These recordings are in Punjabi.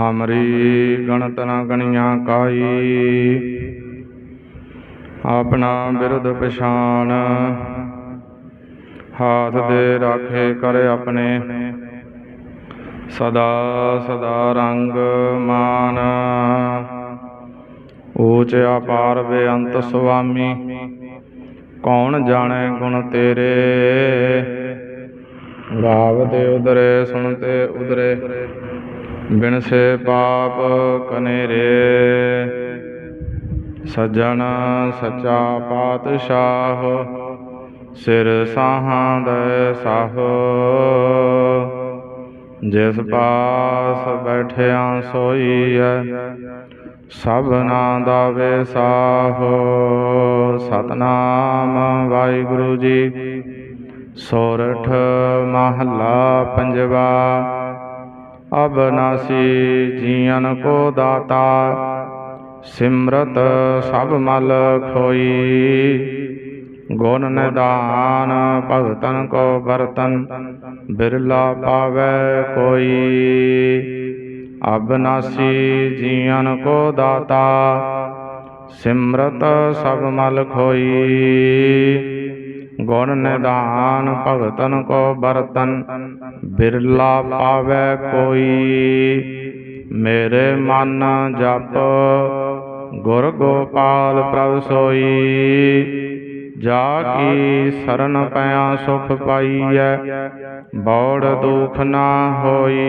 ਹਮਰੀ ਗਣਤ ਨ ਗਣੀਆਂ ਕਾਈ। ਆਪਣਾ ਵਿਰੁੱਧ ਪਛਾਨ। ਹਾਥ ਦੇ ਰਾਖੇ ਕਰ ਆਪਣੇ। ਸਦਾ ਸਦਾ ਰੰਗ ਮਾਨ। ਊਚ ਅਪਾਰ ਬੇਅੰਤ ਸੁਆਮੀ। ਕੌਣ ਜਾਣੇ ਗੁਣ ਤੇਰੇ? ਗਾਵ ਤੇ ਉਦਰੇ ਸੁਣਤੇ ਉਦਰੇ ਬਿਨਸੇ ਪਾਪ ਕਨੇਰੇ, ਸੱਜਣ ਸੱਚਾ ਪਾਤਸ਼ਾਹ, ਸਿਰ ਸਾਹਾਂ ਦੇ ਸਾਹ। ਜਿਸ ਪਾਸ ਬੈਠਿਆ ਸੋਈ ਸੋਈਐ ਸਭਨਾ ਦਾ ਵੇਸਾਹੋ। ਸਤਨਾਮ ਵਾਹਿਗੁਰੂ ਜੀ, ਸੋਰਠ ਮਹੱਲਾ ਪੰਜਵਾ। ਅਬਨਾਸੀ ਜੀਵਨ ਕੋ ਦਾਤਾ, ਸਿਮਰਤ ਸਭ ਮਲ ਖੋਈ। ਗੁਣ ਨਿਦਾਨ ਭਗਤਨ ਕੋ ਬਰਤਨ ਬਿਰਲਾ ਪਾਵੈ ਕੋਈ। ਅਬਨਾਸੀ ਜੀਵਨ ਕੋ ਦਾਤਾ, ਸਿਮਰਤ ਸਭ ਮਲ ਖੋਈ। ਗੁਣ ਨਿਦਾਨ ਭਗਤਨ ਕੋ ਬਰਤਨ ਬਿਰਲਾ ਪਾਵੈ ਕੋਈ। ਮੇਰੇ ਮਨ ਜਪ, ਗੁਰ ਗੋਪਾਲ ਪ੍ਰਭ ਸੋਈ। ਜਾ ਕੀ ਸਰਨ ਪਿਆ ਸੁਖ ਪਾਈਐ, ਬੌੜ ਦੁਖ ਨਾ ਹੋਈ।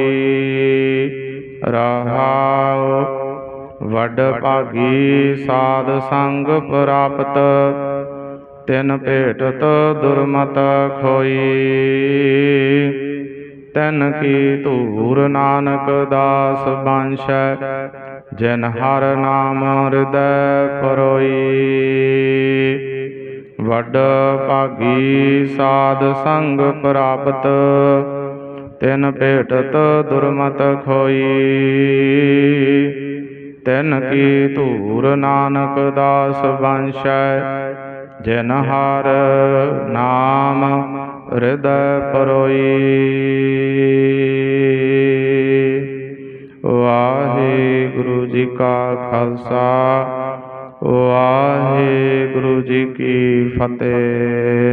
ਰਹਾਉ, ਵੱਡ ਭਾਗੀ ਸਾਧ ਸੰਗ ਪ੍ਰਾਪਤ ਤਿਨ ਭੇਟਤ ਦੁਰਮਤ ਖੋਈ। ਤਨ ਕੀ ਧੂਰ ਨਾਨਕ ਦਾਸ ਬੰਸ਼ੈ, ਜਿਨ ਹਰ ਨਾਮ ਹਿਰਦੈ ਪਰੋਈ। ਵੱਡ ਭਾਗੀ ਸਾਧ ਸੰਗ ਪ੍ਰਾਪਤ, ਤਿਨ ਭੇਟਤ ਦੁਰਮਤ ਖੋਈ। ਤਿਨ ਕੀ ਧੂਰ ਨਾਨਕ ਦਾਸ ਬੰਸ਼ੈ ਜਿਨ ਹਰ ਨਾਮ ਹਿਰਦੈ ਪਰੋਈ। ਵਾਹਿਗੁਰੂ ਜੀ ਕਾ ਖਾਲਸਾ, ਵਾਹਿਗੁਰੂ ਜੀ ਕੀ ਫਤਿਹ।